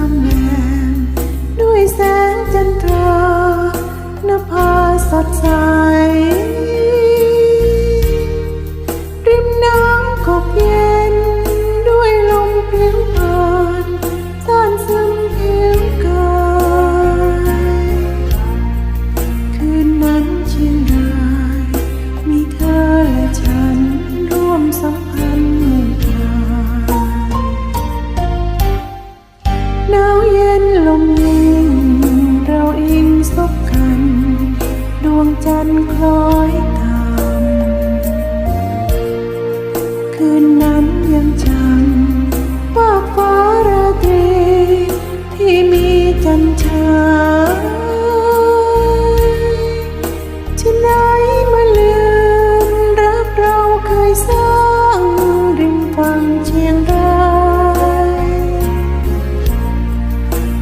ามงามด้วยแสงจันทรานภาสดใสันคล้อยต่ำคืนนั้นยังจำว่าฟ้าราตรี ที่มีจันทราที่ไหนมาลืมรักเราเคยสร้างริมฝั่งเชียงราย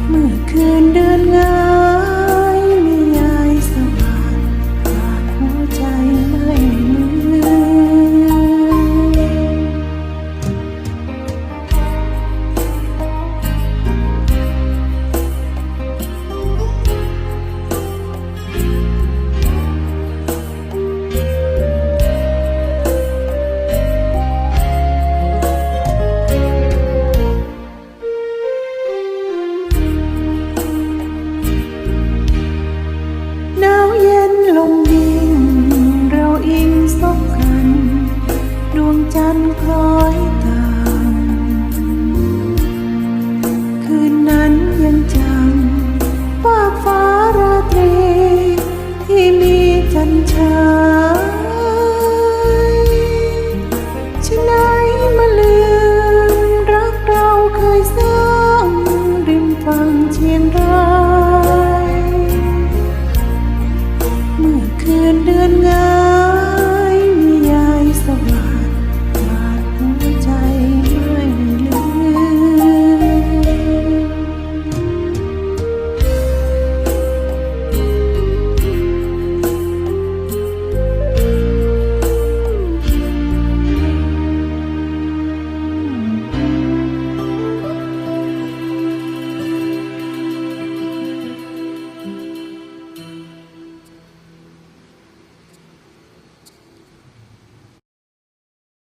เมื่อคืน จันทร์คล้อยต่างคืนนั้นยังจำว่าฟ้าราตรีที่มีจันทรา